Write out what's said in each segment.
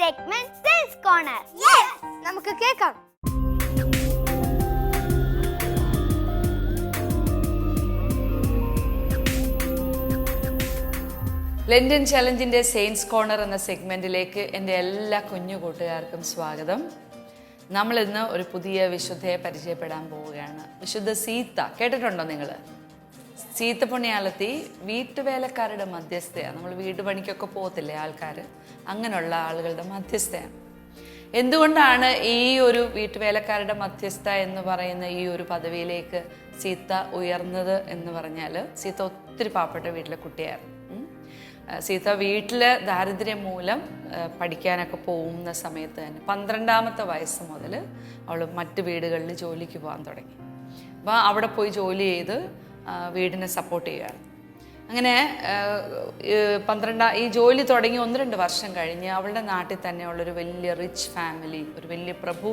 Segment sales corner നമുക്ക് കേൾക്കാം. London ചലഞ്ചിന്റെ saints corner എന്ന സെഗ്മെന്റിലേക്ക് എന്റെ എല്ലാ കുഞ്ഞു കൂട്ടുകാർക്കും സ്വാഗതം. നമ്മൾ ഇന്ന് ഒരു പുതിയ വിശുദ്ധയെ പരിചയപ്പെടാൻ പോവുകയാണ്. വിശുദ്ധ സീത കേട്ടിട്ടുണ്ടോ നിങ്ങൾ സീത്ത പുണ്യാലത്തി വീട്ടുവേലക്കാരുടെ മധ്യസ്ഥയാണ്. നമ്മൾ വീട്ടു പണിക്കൊക്കെ പോകത്തില്ലേ ആൾക്കാർ അങ്ങനെയുള്ള ആളുകളുടെ മധ്യസ്ഥയാണ്. എന്തുകൊണ്ടാണ് ഈ ഒരു വീട്ടുവേലക്കാരുടെ മധ്യസ്ഥ എന്ന് പറയുന്ന ഈ ഒരു പദവിയിലേക്ക് സീത്ത ഉയർന്നത് എന്ന് പറഞ്ഞാൽ സീത്ത ഒത്തിരി പാവപ്പെട്ട വീട്ടിലെ കുട്ടിയായിരുന്നു. സീത്ത സീത വീട്ടിലെ ദാരിദ്ര്യം മൂലം പഠിക്കാനൊക്കെ പോകുന്ന സമയത്ത് തന്നെ പന്ത്രണ്ടാമത്തെ വയസ്സ് മുതൽ അവൾ മറ്റ് വീടുകളിൽ ജോലിക്ക് പോകാൻ തുടങ്ങി. അപ്പോൾ അവിടെ പോയി ജോലി ചെയ്ത് വീടിനെ സപ്പോർട്ട് ചെയ്യുകയാണ്. അങ്ങനെ പന്ത്രണ്ടാം ഈ ജോലി തുടങ്ങി ഒന്ന് രണ്ട് വർഷം കഴിഞ്ഞ് അവളുടെ നാട്ടിൽ തന്നെയുള്ളൊരു വലിയ റിച്ച് ഫാമിലി ഒരു വലിയ പ്രഭു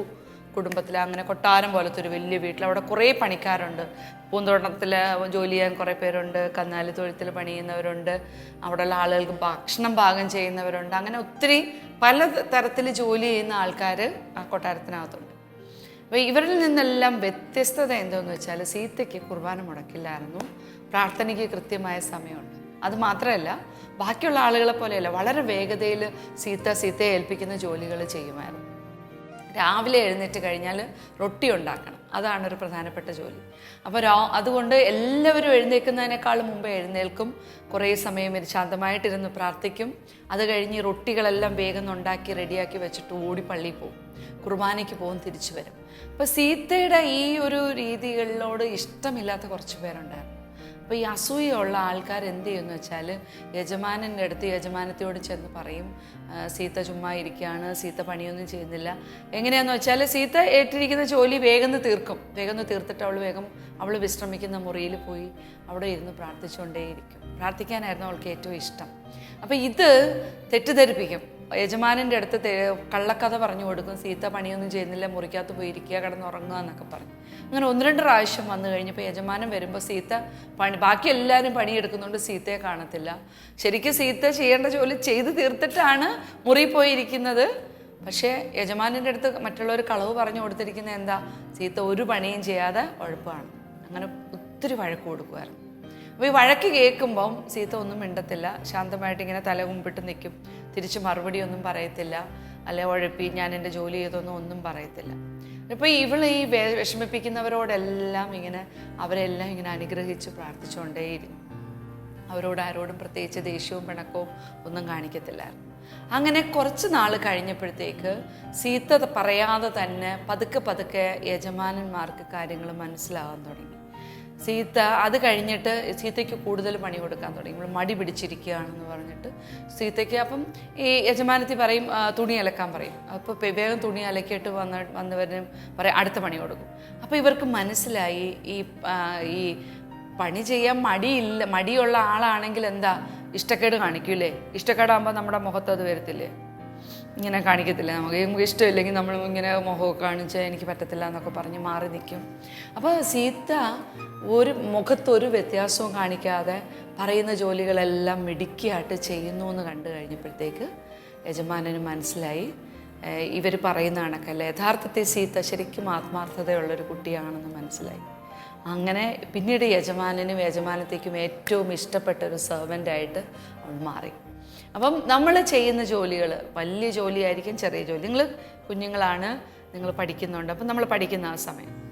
കുടുംബത്തിൽ അങ്ങനെ കൊട്ടാരം പോലത്തെ ഒരു വലിയ വീട്ടിൽ അവിടെ കുറേ പണിക്കാരുണ്ട്. പൂന്തോട്ടത്തിൽ ജോലി ചെയ്യാൻ കുറേ പേരുണ്ട് കന്നാലി തൊഴുത്തിൽ പണിയുന്നവരുണ്ട് അവിടെയുള്ള ആളുകൾക്ക് ഭക്ഷണം പാകം ചെയ്യുന്നവരുണ്ട്. അങ്ങനെ ഒത്തിരി പല തരത്തിൽ ജോലി ചെയ്യുന്ന ആൾക്കാർ ആ കൊട്ടാരത്തിനകത്തുണ്ട്. അപ്പോൾ ഇവരിൽ നിന്നെല്ലാം വ്യത്യസ്തത എന്തെന്ന് വെച്ചാൽ സീതയ്ക്ക് കുർബാന മുടക്കില്ലായിരുന്നു. പ്രാർത്ഥനയ്ക്ക് കൃത്യമായ സമയമുണ്ട്. അത് മാത്രമല്ല ബാക്കിയുള്ള ആളുകളെ പോലെയല്ല വളരെ വേഗതയിൽ സീത സീതയെ ഏൽപ്പിക്കുന്ന ജോലികൾ ചെയ്യുമായിരുന്നു. രാവിലെ എഴുന്നേറ്റ് കഴിഞ്ഞാൽ റൊട്ടി ഉണ്ടാക്കണം. അതാണ് ഒരു പ്രധാനപ്പെട്ട ജോലി. അപ്പോൾ രാ അതുകൊണ്ട് എല്ലാവരും എഴുന്നേൽക്കുന്നതിനേക്കാൾ മുമ്പ് എഴുന്നേൽക്കും. കുറേ സമയം ശാന്തമായിട്ടിരുന്ന് പ്രാർത്ഥിക്കും. അത് കഴിഞ്ഞ് റൊട്ടികളെല്ലാം വേഗം ഉണ്ടാക്കി റെഡിയാക്കി വെച്ചിട്ട് ഓടി പള്ളിയിൽ പോകും. കുർബാനയ്ക്ക് പോകും തിരിച്ചു വരും. അപ്പോൾ സീതയുടെ ഈ ഒരു രീതികളിലോട് ഇഷ്ടമില്ലാത്ത കുറച്ച് പേരുണ്ടായിരുന്നു. അപ്പോൾ ഈ അസൂയുള്ള ആൾക്കാർ എന്ത് ചെയ്യുമെന്ന് വെച്ചാൽ യജമാനന്റെ അടുത്ത് യജമാനത്തിയോട് ചെന്ന് പറയും സീത ചുമ്മാ ഇരിക്കുകയാണ് സീത പണിയൊന്നും ചെയ്യുന്നില്ല. എങ്ങനെയാന്ന് വെച്ചാൽ സീത ഏറ്റിരിക്കുന്ന ജോലി വേഗം തീർക്കും. വേഗം തീർത്തിട്ട് അവൾ വേഗം അവൾ വിശ്രമിക്കുന്ന മുറിയിൽ പോയി അവിടെ ഇരുന്ന് പ്രാർത്ഥിച്ചുകൊണ്ടേയിരിക്കും. പ്രാർത്ഥിക്കാനായിരുന്നു അവൾക്ക് ഏറ്റവും ഇഷ്ടം. അപ്പോൾ ഇത് തെറ്റിദ്ധരിപ്പിക്കും. യജമാനന്റെ അടുത്ത് കള്ളക്കഥ പറഞ്ഞു കൊടുക്കും സീത്ത പണിയൊന്നും ചെയ്യുന്നില്ല മുറിക്കകത്ത് പോയിരിക്കുക കിടന്നുറങ്ങുക എന്നൊക്കെ പറഞ്ഞു. അങ്ങനെ ഒന്ന് രണ്ട് പ്രാവശ്യം വന്നു കഴിഞ്ഞപ്പോൾ യജമാനൻ വരുമ്പോൾ സീത്ത പണി ബാക്കി എല്ലാവരും പണിയെടുക്കുന്നുണ്ട് സീത്തയെ കാണത്തില്ല. ശരിക്കും സീത്ത ചെയ്യേണ്ട ജോലി ചെയ്ത് തീർത്തിട്ടാണ് മുറി പോയിരിക്കുന്നത്. പക്ഷേ യജമാനന്റെ അടുത്ത് മറ്റുള്ളവർ കളവ് പറഞ്ഞു കൊടുത്തിരിക്കുന്നത് എന്താ? സീത്ത ഒരു പണിയും ചെയ്യാതെ ഉഴപ്പാണ്. അങ്ങനെ ഒത്തിരി വഴക്ക് കൊടുക്കുമായിരുന്നു അപ്പോൾ ഈ വഴക്ക് കേൾക്കുമ്പം സീത ഒന്നും മിണ്ടത്തില്ല. ശാന്തമായിട്ട് ഇങ്ങനെ തല കുമ്പിട്ട് നിൽക്കും തിരിച്ച് മറുപടി ഒന്നും പറയത്തില്ല. അല്ലെ ഉഴപ്പി ഞാൻ എന്റെ ജോലി ചെയ്തൊന്നും ഒന്നും പറയത്തില്ല. ഇപ്പോൾ ഇവൾ ഈ വിഷമിപ്പിക്കുന്നവരോടെല്ലാം ഇങ്ങനെ അവരെല്ലാം ഇങ്ങനെ അനുഗ്രഹിച്ച് പ്രാർത്ഥിച്ചുകൊണ്ടേയിരുന്നു. അവരോട് ആരോടും പ്രത്യേകിച്ച് ദേഷ്യവും പിണക്കവും ഒന്നും കാണിക്കത്തില്ലായിരുന്നു. അങ്ങനെ കുറച്ച് നാൾ കഴിഞ്ഞപ്പോഴത്തേക്ക് സീത്ത പറയാതെ തന്നെ പതുക്കെ പതുക്കെ യജമാനന്മാർക്ക് കാര്യങ്ങൾ മനസ്സിലാകാൻ തുടങ്ങി. സീത അത് കഴിഞ്ഞിട്ട് സീതയ്ക്ക് കൂടുതൽ പണി കൊടുക്കാൻ തുടങ്ങി. നമ്മൾ മടി പിടിച്ചിരിക്കുകയാണെന്ന് പറഞ്ഞിട്ട് സീതയ്ക്ക് അപ്പം ഈ യജമാനത്തി പറയും തുണി അലക്കാൻ പറയും. അപ്പോൾ വേഗം തുണി അലക്കിയിട്ട് വന്ന വന്നവരും പറയും അടുത്ത പണി കൊടുക്കും. അപ്പോൾ ഇവർക്ക് മനസ്സിലായി ഈ ഈ പണി ചെയ്യാൻ മടിയില്ല മടിയുള്ള ആളാണെങ്കിൽ എന്താ? ഇഷ്ടക്കേട് കാണിക്കൂലേ ഇഷ്ടക്കേടാകുമ്പോൾ നമ്മുടെ മുഖത്ത് അത് വരത്തില്ലേ? ഇങ്ങനെ കാണിക്കത്തില്ല നമുക്ക്? നമുക്ക് ഇഷ്ടമില്ലെങ്കിൽ നമ്മൾ ഇങ്ങനെ മുഖമൊക്കെ കാണിച്ച് എനിക്ക് പറ്റത്തില്ല എന്നൊക്കെ പറഞ്ഞ് മാറി നിൽക്കും. അപ്പോൾ സീത ഒരു മുഖത്തൊരു വ്യത്യാസവും കാണിക്കാതെ പറയുന്ന ജോലികളെല്ലാം മിടുക്കിയായിട്ട് ചെയ്യുന്നു എന്ന് കണ്ടു കഴിഞ്ഞപ്പോഴത്തേക്ക് യജമാനന് മനസ്സിലായി. ഇവർ പറയുന്ന കണക്കല്ല യഥാർത്ഥത്തെ സീത ശരിക്കും ആത്മാർത്ഥതയുള്ളൊരു കുട്ടിയാണെന്ന് മനസ്സിലായി. അങ്ങനെ പിന്നീട് യജമാനനും യജമാനത്തേക്കും ഏറ്റവും ഇഷ്ടപ്പെട്ട ഒരു സെർവന്റായിട്ട് അവൾ മാറി. അപ്പം നമ്മൾ ചെയ്യുന്ന ജോലികൾ വലിയ ജോലിയായിരിക്കും ചെറിയ ജോലി. നിങ്ങൾ കുഞ്ഞുങ്ങളാണ് നിങ്ങൾ പഠിക്കുന്നുണ്ട്. അപ്പം നമ്മൾ പഠിക്കുന്ന ആ സമയം.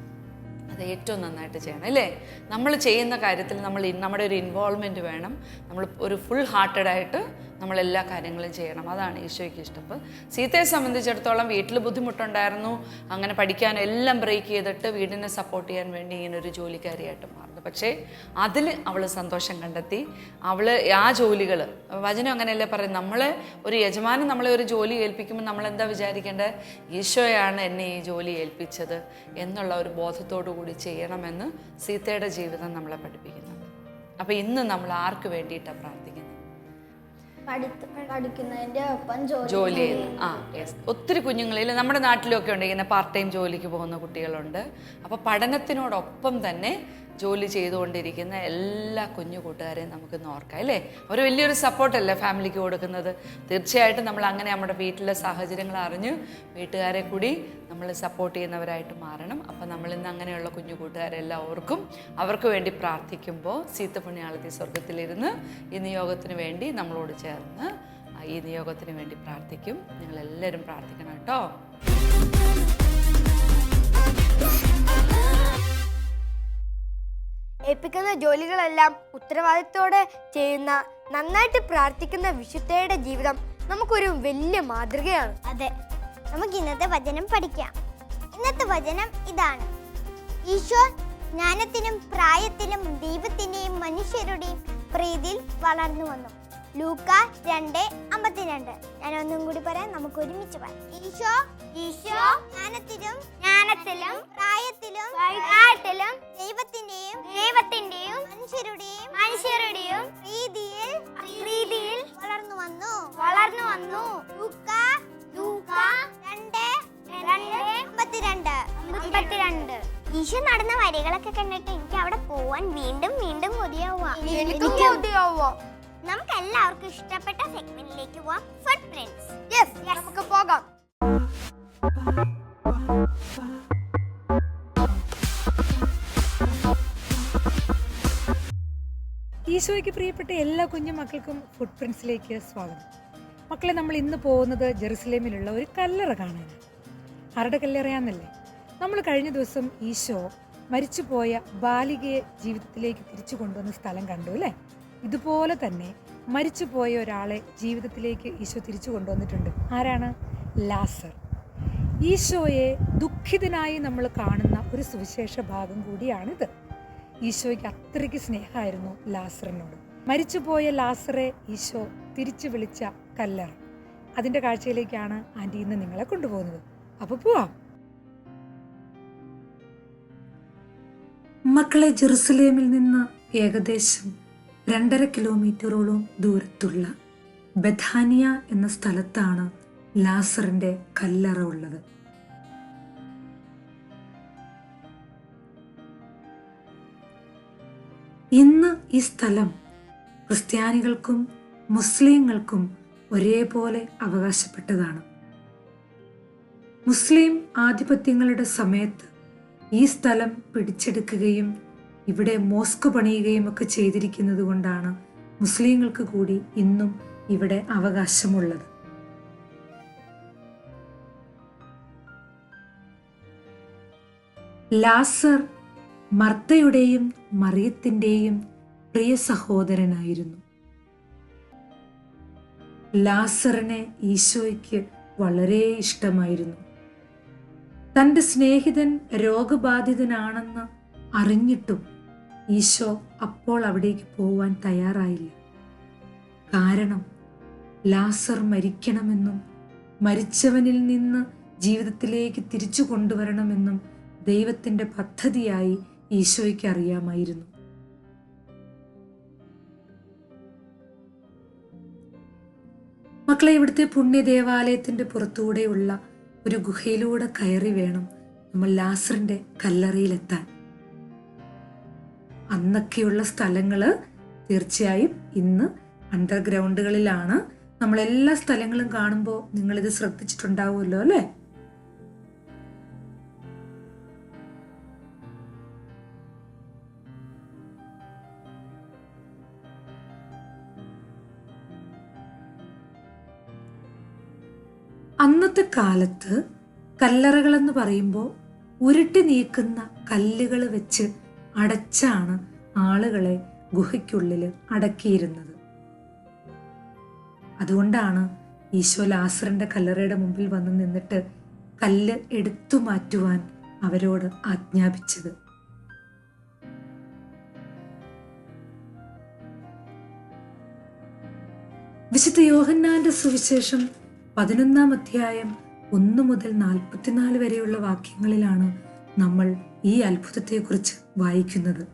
അത് ഏറ്റവും നന്നായിട്ട് ചെയ്യണം അല്ലേ? നമ്മൾ ചെയ്യുന്ന കാര്യത്തിൽ നമ്മൾ നമ്മുടെ ഒരു ഇൻവോൾവ്മെന്റ് വേണം. നമ്മൾ ഒരു ഫുൾ ഹാർട്ടഡ് ആയിട്ട് നമ്മൾ എല്ലാ കാര്യങ്ങളും ചെയ്യണം. അതാണ് ഈശോയ്ക്ക് ഇഷ്ടം അപ്പോൾ സീതയെ സംബന്ധിച്ചിടത്തോളം വീട്ടിൽ ബുദ്ധിമുട്ടുണ്ടായിരുന്നു. അങ്ങനെ പഠിക്കാനും എല്ലാം ബ്രേക്ക് ചെയ്തിട്ട് വീടിനെ സപ്പോർട്ട് ചെയ്യാൻ വേണ്ടി ഇങ്ങനെ ഒരു ജോലിക്കാരിയായിട്ട് മാറുന്നു. പക്ഷേ അതിൽ അവൾ സന്തോഷം കണ്ടെത്തി. അവൾ ആ ജോലികൾ വചനം അങ്ങനെയല്ലേ പറയും നമ്മളെ ഒരു യജമാനൻ നമ്മളെ ഒരു ജോലി ഏൽപ്പിക്കുമ്പോൾ നമ്മൾ എന്താ വിചാരിക്കേണ്ടത്? ഈശോയാണ് എന്നെ ഈ ജോലി ഏൽപ്പിച്ചത് എന്നുള്ള ഒരു ബോധത്തോടു കൂടി ചെയ്യണമെന്ന് സീതയുടെ ജീവിതം നമ്മളെ പഠിപ്പിക്കുന്നു അപ്പോൾ ഇന്ന് നമ്മൾ ആർക്ക് വേണ്ടിയിട്ടാണ് പ്രാർത്ഥിക്കുന്നത്? പഠിക്കുന്നതിന്റെ ഒപ്പം ജോലി ചെയ്യുന്നത് ചെയ്യുന്നു. ആ യെസ് ഒത്തിരി കുഞ്ഞുങ്ങളിൽ നമ്മുടെ നാട്ടിലൊക്കെ ഉണ്ട് ഇങ്ങനെ പാർട്ട് ടൈം ജോലിക്ക് പോകുന്ന കുട്ടികളുണ്ട്. അപ്പോൾ പഠനത്തിനോടൊപ്പം തന്നെ ജോലി ചെയ്തുകൊണ്ടിരിക്കുന്ന എല്ലാ കുഞ്ഞു കൂട്ടുകാരെയും നമുക്ക് ഓർക്കാം അല്ലേ? ഒരു വലിയൊരു സപ്പോർട്ടല്ലേ ഫാമിലിക്ക് കൊടുക്കുന്നത്? തീർച്ചയായിട്ടും നമ്മൾ അങ്ങനെ നമ്മുടെ വീട്ടിലെ സാഹചര്യങ്ങൾ അറിഞ്ഞ് വീട്ടുകാരെ കൂടി നമ്മൾ സപ്പോർട്ട് ചെയ്യുന്നവരായിട്ട് മാറണം. അപ്പോൾ നമ്മൾ ഇന്ന് അങ്ങനെയുള്ള കുഞ്ഞു കൂട്ടുകാരെല്ലാം ഓർക്കും അവർക്ക് വേണ്ടി പ്രാർത്ഥിക്കുമ്പോൾ സീത്ത പുണ്യാളത്തി സ്വർഗത്തിലിരുന്ന് ഈ നിയോഗത്തിന് വേണ്ടി നമ്മളോട് ചേർന്ന് ഈ നിയോഗത്തിന് വേണ്ടി പ്രാർത്ഥിക്കും. നിങ്ങളെല്ലാവരും പ്രാർത്ഥിക്കണം കേട്ടോ. ഏൽപ്പിക്കുന്ന ജോലികളെല്ലാം ഉത്തരവാദിത്തോടെ ചെയ്യുന്ന നന്നായിട്ട് പ്രാർത്ഥിക്കുന്ന വിശുദ്ധയുടെ ജീവിതം നമുക്കൊരു വലിയ മാതൃകയാണ്. അതെ. നമുക്ക് ഇന്നത്തെ വചനം പഠിക്കാം. ഇന്നത്തെ വചനം ഇതാണ്. ഈശോ ജ്ഞാനത്തിനും പ്രായത്തിലും ദൈവത്തിന്റെയും മനുഷ്യരുടെയും പ്രീതിയിൽ വളർന്നു വന്നു. ലൂക്ക രണ്ട് അമ്പത്തിരണ്ട്. ഞാൻ ഒന്നും കൂടി പറയാം നമുക്ക് ഒരുമിച്ച് പറയാം. ഈശോ ഈശോ ജ്ഞാനത്തിലും ജ്ഞാനത്തിലും പ്രായത്തിലും ദൈവത്തിന്റെയും മനുഷ്യരുടെയും മനുഷ്യരുടെയും രീതിയിൽ രീതിയിൽ വളർന്നു വന്നു. വളർന്നു വന്നു. ലൂക്ക ലൂക്ക രണ്ട് രണ്ട് അമ്പത്തിരണ്ട്. അമ്പത്തിരണ്ട്. ഈശോ നടന്ന വരികളൊക്കെ കണ്ടിട്ട് എനിക്ക് അവിടെ പോവാൻ വീണ്ടും വീണ്ടും കൊതിയാവുക നമുക്ക് എല്ലാവർക്കും ഇഷ്ടപ്പെട്ട സെഗ്മെന്റിലേക്ക് പോവാം. പ്രിന്റ്സ് യെസ് നമുക്ക് പോകാം. ഈശോയ്ക്ക് പ്രിയപ്പെട്ട എല്ലാ കുഞ്ഞു മക്കൾക്കും ഫുഡ് പ്രിൻസിലേക്ക് സ്വാഗതം. മക്കളെ നമ്മൾ ഇന്ന് പോകുന്നത് ജെറുസലേമിലുള്ള ഒരു കല്ലറ കാണാനാണ് ആരുടെ കല്ലറയാന്നല്ലേ? നമ്മൾ കഴിഞ്ഞ ദിവസം ഈശോ മരിച്ചുപോയ ബാലികയെ ജീവിതത്തിലേക്ക് തിരിച്ചു കൊണ്ടുവന്ന സ്ഥലം കണ്ടു അല്ലേ? ഇതുപോലെ തന്നെ മരിച്ചുപോയ ഒരാളെ ജീവിതത്തിലേക്ക് ഈശോ തിരിച്ചു കൊണ്ടുവന്നിട്ടുണ്ട്. ആരാണ്? ലാസർ. ഈശോയെ ദുഃഖിതനായി നമ്മൾ കാണുന്ന ഒരു സുവിശേഷ ഭാഗം കൂടിയാണിത്. ഈശോയ്ക്ക് അത്രയ്ക്ക് സ്നേഹമായിരുന്നു ലാസറിനോട്. മരിച്ചുപോയ ലാസറെ ഈശോ തിരിച്ചു വിളിച്ച കല്ലർ അതിന്റെ കാഴ്ചയിലേക്കാണ് ആന്റി ഇന്ന് നിങ്ങളെ കൊണ്ടുപോകുന്നത്. അപ്പോൾ പോവാം. മക്കളെ ജെറുസലേമിൽ നിന്ന് ഏകദേശം രണ്ടര കിലോമീറ്ററോളം ദൂരത്തുള്ള ബഥാനിയ എന്ന സ്ഥലത്താണ് ലാസറിന്റെ കല്ലറ ഉള്ളത്. ഇന്ന് ഈ സ്ഥലം ക്രിസ്ത്യാനികൾക്കും മുസ്ലിങ്ങൾക്കും ഒരേപോലെ അവകാശപ്പെട്ടതാണ്. മുസ്ലിം ആധിപത്യങ്ങളുടെ സമയത്ത് ഈ സ്ഥലം പിടിച്ചെടുക്കുകയും ഇവിടെ മോസ്ക് പണിയുകയും ഒക്കെ ചെയ്തിരിക്കുന്നത് കൊണ്ടാണ് മുസ്ലിങ്ങൾക്ക് കൂടി ഇന്നും ഇവിടെ അവകാശമുള്ളത്. ലാസർ മർത്തയുടെയും മറിയത്തിന്റെയും പ്രിയ സഹോദരനായിരുന്നു. ലാസറിനെ ഈശോയ്ക്ക് വളരെ ഇഷ്ടമായിരുന്നു. തന്റെ സ്നേഹിതൻ രോഗബാധിതനാണെന്ന് അറിഞ്ഞിട്ടും ഈശോ അപ്പോൾ അവിടേക്ക് പോവാൻ തയ്യാറായില്ല. കാരണം ലാസർ മരിക്കണമെന്നും മരിച്ചവനിൽ നിന്ന് ജീവിതത്തിലേക്ക് തിരിച്ചു കൊണ്ടുവരണമെന്നും ദൈവത്തിന്റെ പദ്ധതിയായി ഈശോയ്ക്ക് അറിയാമായിരുന്നു. മക്കളെ ഇവിടുത്തെ പുണ്യ ദേവാലയത്തിന്റെ പുറത്തൂടെയുള്ള ഒരു ഗുഹയിലൂടെ കയറി വേണം നമ്മൾ ലാസറിന്റെ കല്ലറയിലെത്താൻ. അന്നൊക്കെയുള്ള സ്ഥലങ്ങൾ തീർച്ചയായും ഇന്ന് അണ്ടർഗ്രൗണ്ടുകളിലാണ്. നമ്മൾ എല്ലാ സ്ഥലങ്ങളും കാണുമ്പോൾ നിങ്ങളിത് ശ്രദ്ധിച്ചിട്ടുണ്ടാവുമല്ലോ അല്ലേ? കാലത്ത് കല്ലറകളെന്ന് പറയുമ്പോൾ ഉരുട്ടി നീക്കുന്ന കല്ലുകൾ വെച്ച് അടച്ചാണ് ആളുകളെ ഗുഹയ്ക്കുള്ളിൽ അടക്കിയിരുന്നത്. അതുകൊണ്ടാണ് ഈശോ ലാസറിന്റെ കല്ലറയുടെ മുമ്പിൽ വന്ന് നിന്നിട്ട് കല്ല് എടുത്തു മാറ്റുവാൻ അവരോട് ആജ്ഞാപിച്ചത്. വിശുദ്ധ യോഹന്നാന്റെ സുവിശേഷം പതിനൊന്നാം അധ്യായം ഒന്ന് മുതൽ നാൽപ്പത്തിനാല് വരെയുള്ള വാക്യങ്ങളിലാണ് നമ്മൾ ഈ അത്ഭുതത്തെക്കുറിച്ച് വായിക്കുന്നത്.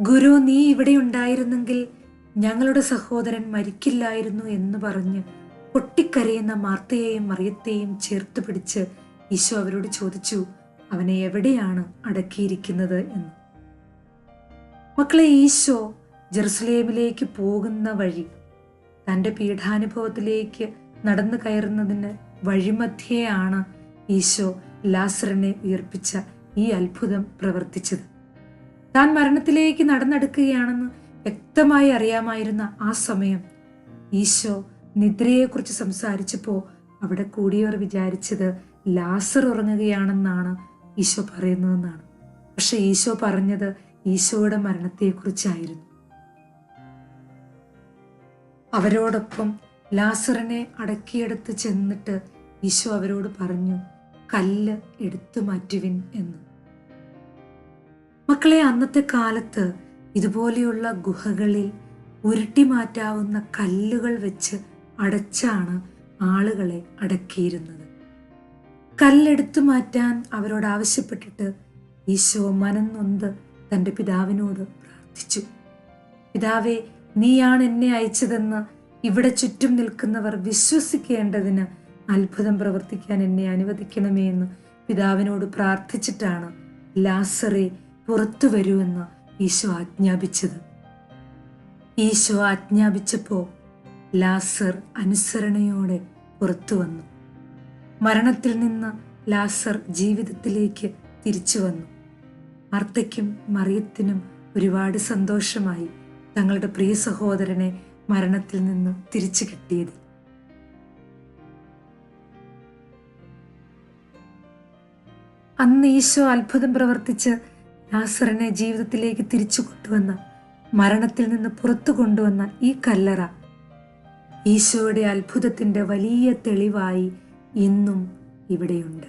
ഗുരു നീ ഇവിടെ ഉണ്ടായിരുന്നെങ്കിൽ ഞങ്ങളുടെ സഹോദരൻ മരിക്കില്ലായിരുന്നു എന്ന് പറഞ്ഞ് പൊട്ടിക്കരയുന്ന മാർത്തയെയും മറിയത്തെയും ചേർത്ത് പിടിച്ച് ഈശോ അവരോട് ചോദിച്ചു അവനെ എവിടെയാണ് അടക്കിയിരിക്കുന്നത് എന്ന്? മക്കളെ ഈശോ ജെറുസലേമിലേക്ക് പോകുന്ന വഴി തന്റെ പീഠാനുഭവത്തിലേക്ക് നടന്നു കയറുന്നതിന് വഴിമധ്യേയാണ് ഈശോ ലാസറിനെ ഉയർപ്പിച്ച ഈ അത്ഭുതം പ്രവർത്തിച്ചത്. താൻ മരണത്തിലേക്ക് നടന്നെടുക്കുകയാണെന്ന് വ്യക്തമായി അറിയാമായിരുന്ന ആ സമയം ഈശോ നിദ്രയെക്കുറിച്ച് സംസാരിച്ചപ്പോൾ അവിടെ കൂടിയവർ വിചാരിച്ചത് ലാസർ ഉറങ്ങുകയാണെന്നാണ് ഈശോ പറയുന്നതെന്നാണ്. പക്ഷെ ഈശോ പറഞ്ഞത് ഈശോയുടെ മരണത്തെക്കുറിച്ചായിരുന്നു. അവരോടൊപ്പം ലാസറിനെ അടക്കിയെടുത്ത് ചെന്നിട്ട് ഈശോ അവരോട് പറഞ്ഞു കല്ല് എടുത്തു മാറ്റുവിൻ എന്ന്. മക്കളെ അന്നത്തെ കാലത്ത് ഇതുപോലെയുള്ള ഗുഹകളിൽ ഉരുട്ടി മാറ്റാവുന്ന കല്ലുകൾ വെച്ച് അടച്ചാണ് ആളുകളെ അടക്കിയിരുന്നത്. കല്ലെടുത്തു മാറ്റാൻ അവരോട് ആവശ്യപ്പെട്ടിട്ട് ഈശോ മനം നൊന്ത് തന്റെ പിതാവിനോട് പ്രാർത്ഥിച്ചു. പിതാവേ നീയാണ് എന്നെ അയച്ചതെന്ന് ഇവിടെ ചുറ്റും നിൽക്കുന്നവർ വിശ്വസിക്കേണ്ടതിന് അത്ഭുതം പ്രവർത്തിക്കാൻ എന്നെ അനുവദിക്കണമേ എന്ന് പിതാവിനോട് പ്രാർത്ഥിച്ചിട്ടാണ് ലാസറെ പുറത്തു വരുമെന്ന് ഈശോ ആജ്ഞാപിച്ചത്. ഈശോ ആജ്ഞാപിച്ചപ്പോ ലാസർ അനുസരണയോടെ പുറത്തു വന്നു. മരണത്തിൽ നിന്ന് ലാസർ ജീവിതത്തിലേക്ക് തിരിച്ചു വന്നു. മാർത്തയ്ക്കും മറിയത്തിനും ഒരുപാട് സന്തോഷമായി തങ്ങളുടെ പ്രിയ സഹോദരനെ മരണത്തിൽ നിന്നും തിരിച്ചു കിട്ടിയത്. അന്ന് ഈശോ അത്ഭുതം പ്രവർത്തിച്ച് ലാസറിനെ ജീവിതത്തിലേക്ക് തിരിച്ചു കൊണ്ടുവന്ന മരണത്തിൽ നിന്ന് പുറത്തു കൊണ്ടുവന്ന ഈ കല്ലറ ഈശോയുടെ അത്ഭുതത്തിന്റെ വലിയ തെളിവായി ഇന്നും ഇവിടെയുണ്ട്.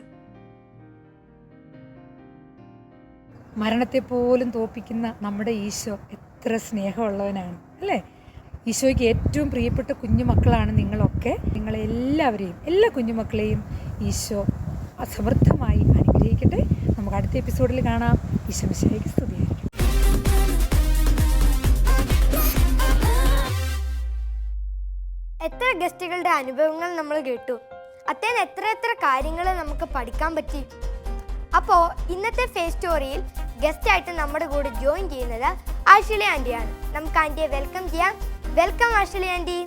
മരണത്തെ പോലും തോപ്പിക്കുന്ന നമ്മുടെ ഈശോ എത്ര സ്നേഹമുള്ളവനാണ് അല്ലേ? ഈശോയ്ക്ക് ഏറ്റവും പ്രിയപ്പെട്ട കുഞ്ഞുമക്കളാണ് നിങ്ങളൊക്കെ. നിങ്ങളെല്ലാവരെയും എല്ലാ കുഞ്ഞുമക്കളെയും ഈശോ അസമൃദ്ധമായി അനുഗ്രഹിക്കട്ടെ. നമുക്ക് അടുത്ത എപ്പിസോഡിൽ കാണാം. ഈശോ മിശയ്ക്ക് സ്തുതിയായിരിക്കും. എത്ര ഗസ്റ്റുകളുടെ അനുഭവങ്ങൾ നമ്മൾ കേട്ടു. അത്തേന്ന് എത്ര എത്ര കാര്യങ്ങൾ നമുക്ക് പഠിക്കാൻ പറ്റി. അപ്പോൾ ഇന്നത്തെ ഫേസ് സ്റ്റോറിയിൽ ഗസ്റ്റായിട്ട് നമ്മുടെ കൂടെ ജോയിൻ ചെയ്യുന്നത് ആഷിലെ ആന്റിയാണ് നമുക്ക് ആന്റിയെ വെൽക്കം ചെയ്യാം. Welcome Ashly aunty.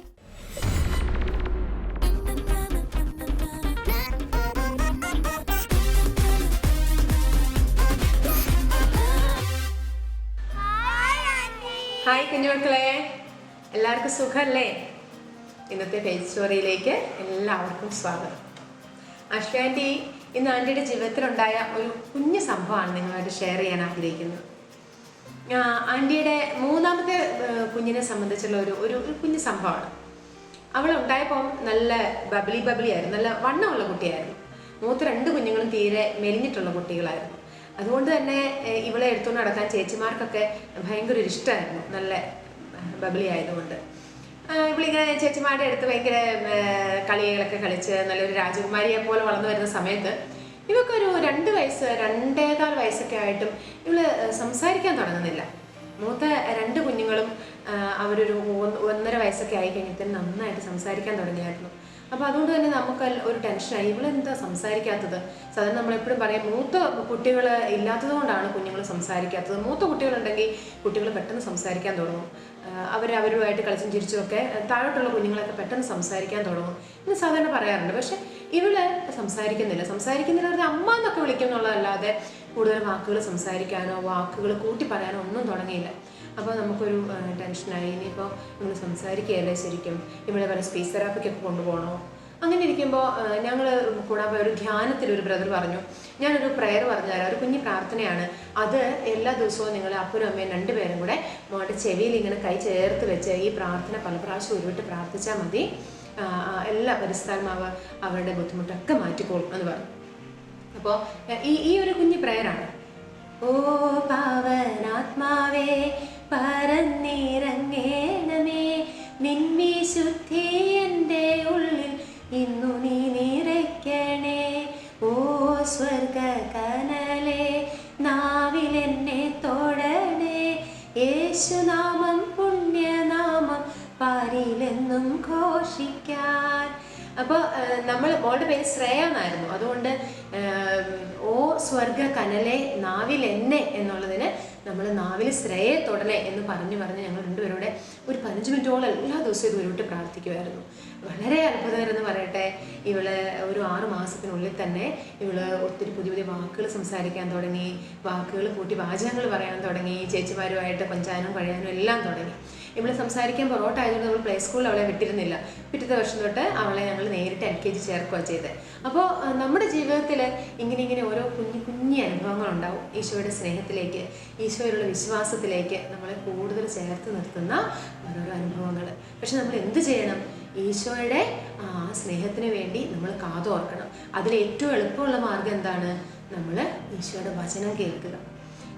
ഹായ് കുഞ്ഞുമക്കളെ. എല്ലാവർക്കും സുഖമല്ലേ ഇന്നത്തെ പേജ് സ്റ്റോറിയിലേക്ക് എല്ലാവർക്കും സ്വാഗതം. അശ്വാന്റി ഇന്ന് ആന്റിയുടെ ജീവിതത്തിലുണ്ടായ ഒരു കുഞ്ഞു സംഭവമാണ് നിങ്ങളായിട്ട് ഷെയർ ചെയ്യാൻ ആഗ്രഹിക്കുന്നത്. ആന്റിയുടെ മൂന്നാമത്തെ കുഞ്ഞിനെ സംബന്ധിച്ചുള്ള ഒരു ഒരു കുഞ്ഞു സംഭവമാണ്. അവൾ ഉണ്ടായപ്പോൾ നല്ല ബബിളി ബബിളി ആയിരുന്നു. നല്ല വണ്ണമുള്ള കുട്ടിയായിരുന്നു. മൂത്ത രണ്ട് കുഞ്ഞുങ്ങളും തീരെ മെലിഞ്ഞിട്ടുള്ള കുട്ടികളായിരുന്നു. അതുകൊണ്ട് തന്നെ ഇവളെ എടുത്തുകൊണ്ട് നടക്കാൻ ചേച്ചിമാർക്കൊക്കെ ഭയങ്കര ഒരു ഇഷ്ടമായിരുന്നു നല്ല ബബിളി ആയതുകൊണ്ട്. ഇവളിങ്ങനെ ചേച്ചിമാരുടെ അടുത്ത് ഭയങ്കര കളികളൊക്കെ കളിച്ച് നല്ലൊരു രാജകുമാരിയെ പോലെ വളർന്നു വരുന്ന സമയത്ത് ഇവക്കൊരു രണ്ട് വയസ്സ് രണ്ടേകാൽ വയസ്സൊക്കെ ആയിട്ടും ഇവൾ സംസാരിക്കാൻ തുടങ്ങുന്നില്ല. മൂത്ത രണ്ട് കുഞ്ഞുങ്ങളും അവരൊരു ഒന്നര വയസ്സൊക്കെ ആയി കഴിഞ്ഞിട്ട് നന്നായിട്ട് സംസാരിക്കാൻ തുടങ്ങിയായിരുന്നു. അപ്പോൾ അതുകൊണ്ട് തന്നെ നമുക്ക് ഒരു ടെൻഷനായി ഇവളെന്താ സംസാരിക്കാത്തത്? സാധാരണ നമ്മളെപ്പോഴും പറയാം മൂത്ത കുട്ടികൾ ഇല്ലാത്തത് കൊണ്ടാണ് കുഞ്ഞുങ്ങൾ സംസാരിക്കാത്തത്. മൂത്ത കുട്ടികളുണ്ടെങ്കിൽ കുട്ടികൾ പെട്ടെന്ന് സംസാരിക്കാൻ തുടങ്ങും. അവർ അവരുമായിട്ട് കളിച്ചും ചിരിച്ചും ഒക്കെ താഴോട്ടുള്ള കുഞ്ഞുങ്ങളൊക്കെ പെട്ടെന്ന് സംസാരിക്കാൻ തുടങ്ങും. എന്ന് സാധാരണ പറയാറുണ്ട്. പക്ഷെ ഇവൾ സംസാരിക്കുന്നില്ല. സംസാരിക്കുന്നില്ല ഒരു അമ്മ എന്നൊക്കെ വിളിക്കുന്നുള്ളതല്ലാതെ കൂടുതൽ വാക്കുകൾ സംസാരിക്കാനോ വാക്കുകൾ കൂട്ടി പറയാനോ ഒന്നും തുടങ്ങിയില്ല. അപ്പോൾ നമുക്കൊരു ടെൻഷനായി ഇനിയിപ്പോൾ നമ്മൾ സംസാരിക്കുകയല്ലേ ശരിക്കും? ഇവിടെ വല്ല സ്പീച്ച് തെറാപ്പിക്കൊക്കെ കൊണ്ടുപോകണോ? അങ്ങനെ ഇരിക്കുമ്പോൾ ഞങ്ങൾ കൂടാതെ ഒരു ധ്യാനത്തിൽ ഒരു ബ്രദർ പറഞ്ഞു. ഞാനൊരു പ്രെയർ പറഞ്ഞു തരാം. ഒരു കുഞ്ഞു പ്രാർത്ഥനയാണ്. അത് എല്ലാ ദിവസവും നിങ്ങൾ അപ്പനും അമ്മയും രണ്ടുപേരും കൂടെ മോളുടെ ചെവിയിൽ ഇങ്ങനെ കൈ ചേർത്ത് വെച്ച് ഈ പ്രാർത്ഥന പല പ്രാവശ്യം ഉരുവിട്ട് പ്രാർത്ഥിച്ചാൽ മതി. എല്ലാ പരിസ്ഥാത്മാവ് അവരുടെ ബുദ്ധിമുട്ടൊക്കെ മാറ്റിക്കോളും എന്ന് പറഞ്ഞു. അപ്പോൾ ഈ ഈ ഒരു കുഞ്ഞു പ്രേയറാണ് നമ്മൾ മോളുടെ പേര് ശ്രേയ എന്നായിരുന്നു അതുകൊണ്ട് ഓ സ്വർഗ കനലെ നാവിൽ എന്നെ എന്നുള്ളതിന് നമ്മൾ നാവിൽ ശ്രേയെ തുടനെ എന്ന് പറഞ്ഞു പറഞ്ഞ് ഞങ്ങൾ രണ്ടുപേരുടെ ഒരു പതിനഞ്ച് മിനിറ്റോളം എല്ലാ ദിവസവും ഇത് ഉരുവിട്ട് പ്രാർത്ഥിക്കുമായിരുന്നു വളരെ അത്ഭുതകരം എന്ന് പറയട്ടെ ഇവൾ ഒരു ആറ് മാസത്തിനുള്ളിൽ തന്നെ ഇവൾ ഒത്തിരി പുതിയ പുതിയ വാക്കുകൾ സംസാരിക്കാൻ തുടങ്ങി വാക്കുകൾ കൂട്ടി വാചകങ്ങൾ പറയാൻ തുടങ്ങി ചേച്ചിമാരുമായിട്ട് പഞ്ചായനും പഴയാനും എല്ലാം തുടങ്ങി. ഇവൾ സംസാരിക്കാൻ പൊറോട്ട ആയതുകൊണ്ട് നമ്മൾ പ്ലേ സ്കൂളിൽ അവളെ വിട്ടിരുന്നില്ല. പിറ്റത്തെ വർഷം തൊട്ട് അവളെ ഞങ്ങൾ നേരിട്ട് എൽ കെ ജി ചേർക്കുക ചെയ്തത് അപ്പോൾ നമ്മുടെ ജീവിതത്തിൽ ഇങ്ങനെ ഇങ്ങനെ ഓരോ കുഞ്ഞു കുഞ്ഞു അനുഭവങ്ങൾ ഉണ്ടാവും ഈശോയുടെ സ്നേഹത്തിലേക്ക് ഈശോയിലുള്ള വിശ്വാസത്തിലേക്ക് നമ്മളെ കൂടുതൽ ചേർത്ത് നിർത്തുന്ന ഓരോരോ അനുഭവങ്ങൾ പക്ഷെ നമ്മൾ എന്ത് ചെയ്യണം? ഈശോയുടെ ആ സ്നേഹത്തിന് വേണ്ടി നമ്മൾ കാതോർക്കണം. അതിൽ ഏറ്റവും എളുപ്പമുള്ള മാർഗം എന്താണ്? നമ്മൾ ഈശോയുടെ വചനം കേൾക്കുക.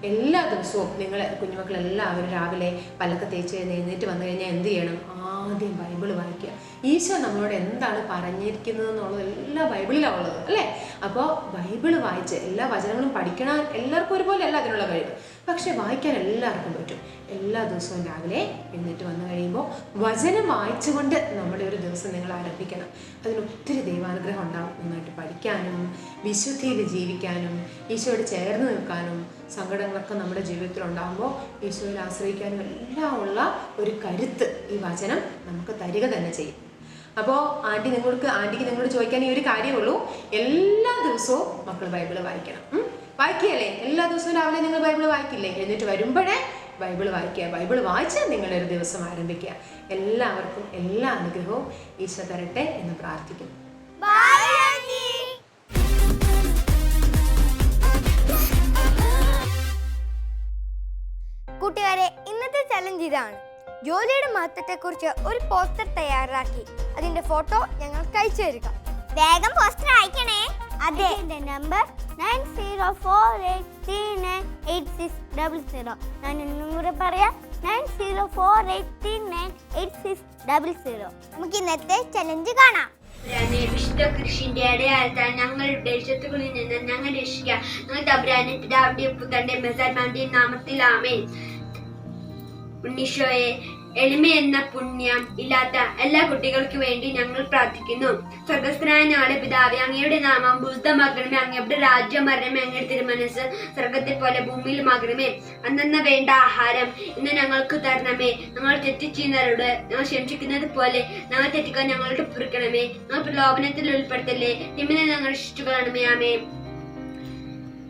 എല്ലാ ദിവസവും നിങ്ങൾ കുഞ്ഞുമക്കൾ എല്ലാവരും രാവിലെ പല്ലൊക്കെ തേച്ച് എഴുന്നേറ്റ് വന്നു കഴിഞ്ഞാൽ എന്ത് ചെയ്യണം? ആദ്യം ബൈബിൾ വായിക്കുക. ഈശോ നമ്മളോട് എന്താണ് പറഞ്ഞിരിക്കുന്നത് എന്നുള്ളത് എല്ലാ ബൈബിളിലാണ് ഉള്ളത് അല്ലേ? അപ്പോൾ ബൈബിൾ വായിച്ച് എല്ലാ വചനങ്ങളും പഠിക്കണം എല്ലാവർക്കും ഒരുപോലെ അല്ല അതിനുള്ള കഴിവ്. പക്ഷേ വായിക്കാൻ എല്ലാവർക്കും പറ്റും. എല്ലാ ദിവസവും രാവിലെ എഴുന്നേറ്റ് വന്നു കഴിയുമ്പോൾ വചനം വായിച്ചുകൊണ്ട് നമ്മുടെ ഒരു ദിവസം നിങ്ങൾ ആരംഭിക്കണം. അതിന് ഒത്തിരി ദൈവാനുഗ്രഹം ഉണ്ടാവും നന്നായിട്ട് പഠിക്കാനും വിശുദ്ധിയിൽ ജീവിക്കാനും ഈശോയോട് ചേർന്ന് നിൽക്കാനും സങ്കടങ്ങളൊക്കെ നമ്മുടെ ജീവിതത്തിൽ ഉണ്ടാകുമ്പോൾ ഈശോയിൽ ആശ്രയിക്കാനും എല്ലാം ഉള്ള ഒരു കരുത്ത് ഈ വചനം നമുക്ക് തരിക തന്നെ ചെയ്യും. അപ്പോൾ ആന്റി നിങ്ങൾക്ക് ആന്റിക്ക് നിങ്ങളോട് ചോദിക്കാൻ ഈ ഒരു കാര്യമുള്ളൂ. എല്ലാ ദിവസവും മക്കൾ ബൈബിൾ വായിക്കണം? വായിക്കുകയല്ലേ? എല്ലാ ദിവസവും രാവിലെ നിങ്ങൾ ബൈബിൾ വായിക്കില്ലേ? എന്നിട്ട് വരുമ്പോഴേ ബൈബിൾ വായിക്കുക. ബൈബിൾ വായിച്ച് നിങ്ങളൊരു ദിവസം ആരംഭിക്കുക. എല്ലാവർക്കും എല്ലാ അനുഗ്രഹവും ഈശോ തരട്ടെ എന്ന് പ്രാർത്ഥിക്കുന്നു. ഇതാണ്. ജോലിയുടെ മഹത്വത്തെക്കുറിച്ച് ഒരു പോസ്റ്റർ തയ്യാറാക്കി. അതിന്റെ ഫോട്ടോ ഞങ്ങൾ അയച്ചു തരിക. വേഗം പോസ്റ്റർ അയക്കണേ. അതെ. Number nine zero four eight three nine eight six double zero. ഞാൻ ഒന്നും കൂടെ പറയാം. Nine zero four eight three nine eight six double zero. നമുക്ക് ഇന്നത്തെ ചലഞ്ച് കാണാം. വിശുദ്ധ കൃഷിന്റെ അടയാളത്താൽ ഞങ്ങളുടെ ശത്രുക്കളിൽ നിന്ന് ഞങ്ങൾ രക്ഷിക്കാം. ഞങ്ങൾ തമ്പുരാനെ പിതാവിന്റെയും പുത്രന്റെ മെസാൻമാന്റെയും നാമത്തിൽ ആമേൻ. ഉണ്ണീശോയെ എളിമ എന്ന പുണ്യം ഇല്ലാത്ത എല്ലാ കുട്ടികൾക്ക് വേണ്ടി ഞങ്ങൾ പ്രാർത്ഥിക്കുന്നു. സ്വർഗസ്ഥനായ ഞങ്ങളുടെ പിതാവ് അങ്ങയുടെ നാമം ഭൂതമാക്കണമേ അങ്ങയുടെ രാജ്യം വരണമേ അങ്ങയുടെ തിരുമനസ് സ്വർഗത്തെ പോലെ ഭൂമിയിൽ ഭൂമിയിലുമാകണമേ അന്നന്ന വേണ്ട ആഹാരം ഇന്ന് ഞങ്ങൾക്ക് തരണമേ. ഞങ്ങൾ തെറ്റ് ചെയ്യുന്നവരോട് ഞങ്ങൾ ക്ഷമിക്കുന്നത് പോലെ ഞങ്ങൾ തെറ്റിക്കാൻ ഞങ്ങളോട് പൊറുക്കണമേ. ഞങ്ങൾ പ്രലോഭനത്തിൽ ഉൾപ്പെടുത്തല്ലേ. നിമിനെ ഞങ്ങൾ ശിഷ്ടുകളാണമേ ആമേ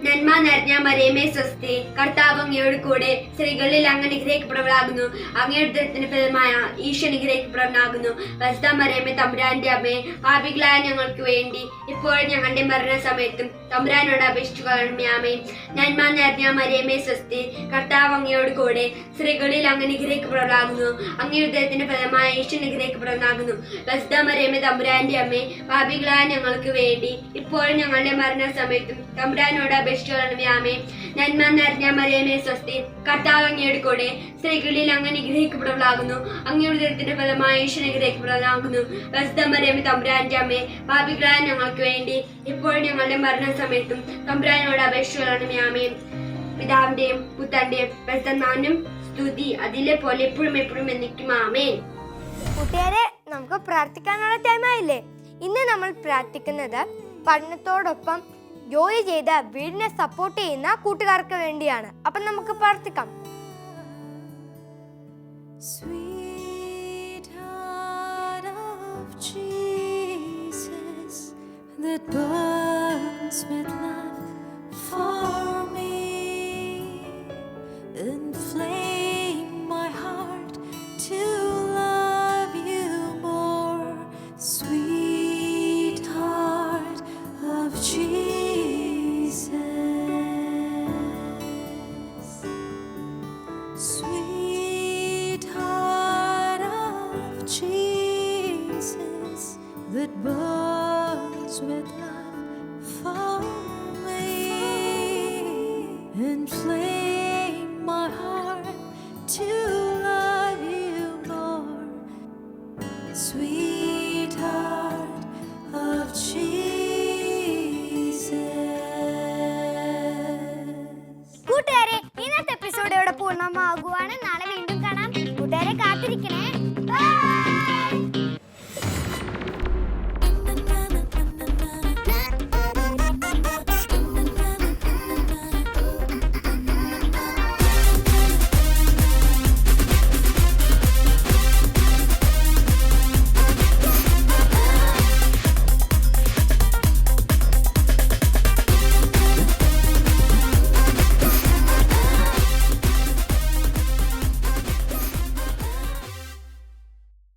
നന്മ നിറഞ്ഞ മറിയമേ സ്വസ്തി. കർത്താവ് അങ്ങയോട് കൂടെ സ്ത്രീകളിൽ അങ്ങ് നിഗ്രഹിക്കപ്പെടുന്നതാകുന്നു അങ്ങയുടെ ദൃത്തിന് ഫലമായ ഈശോ നിഗ്രഹിക്കപ്പെടുന്നതാകുന്നു വസ്ത മറിയമേ തമ്പുരാന്റെ അമ്മേ പാപികളായ ഞങ്ങൾക്ക് വേണ്ടി ഇപ്പോഴും ഞങ്ങളുടെ മരണസമയത്തും തമ്പുരാനോട് അപേക്ഷിച്ചു കാണണമേ നന്മ നേർന്ന മറിയമേ സ്വസ്തി. കർത്താവ് അങ്ങയോട് കൂടെ സ്ത്രീകളിൽ അങ്ങ് നിഗ്രഹിക്കപ്പെടാകുന്നു അങ്ങയുടെ ദുരിതത്തിന് ഫലമായ ഈശോ നിഗ്രഹിക്കപ്പെടാകുന്നു ബസ്ത മറിയമേ തമ്പുരാന്റെ അമ്മേ പാപികളായ ഞങ്ങൾക്ക് വേണ്ടി ഇപ്പോഴും ഞങ്ങളുടെ മരണസമയത്തും തമ്പുരാനോട് അപേക്ഷിച്ചു കാണണമേ നന്മ നിറഞ്ഞ മറിയമേ സ്വസ്തി. കർത്താവ് അങ്ങയുടെ കൂടെ സ്ത്രീകളിൽ അങ്ങ് നിഗ്രഹിക്കപ്പെടാകുന്നു അങ്ങയുടെ ദുരിതത്തിന്റെ ഫലമായ ഈശോ നിഗ്രഹിക്കപ്പെടാകുന്നു ബസ്ത മറിയമേ തമ്പുരാന്റെ അമ്മേ പാപികളായ ഞങ്ങൾക്ക് വേണ്ടി ഇപ്പോഴും ഞങ്ങളുടെ മരണസമയത്തും തമ്പുരാനോട് അപേക്ഷകളാണ് മ്യാമയും പിതാവിന്റെയും പുത്രന്റെയും പെട്ടെന്നാനും സ്തുതി. അതിലെ പോലെ എപ്പോഴും എപ്പോഴും എന്നിക്കും. ആമേൻ. കൂട്ടുകാരെ നമുക്ക് പ്രാർത്ഥിക്കാനുള്ള ടൈമായില്ലേ ഇന്ന് നമ്മൾ പ്രാർത്ഥിക്കുന്നത് പഠനത്തോടൊപ്പം ജോലി ചെയ്ത് വീടിനെ സപ്പോർട്ട് ചെയ്യുന്ന കൂട്ടുകാർക്ക് വേണ്ടിയാണ്. അപ്പൊ നമുക്ക് പ്രാർത്ഥിക്കാം. Sweetheart of Jesus. That burns with love for Jesus. കൂട്ടുകാരെ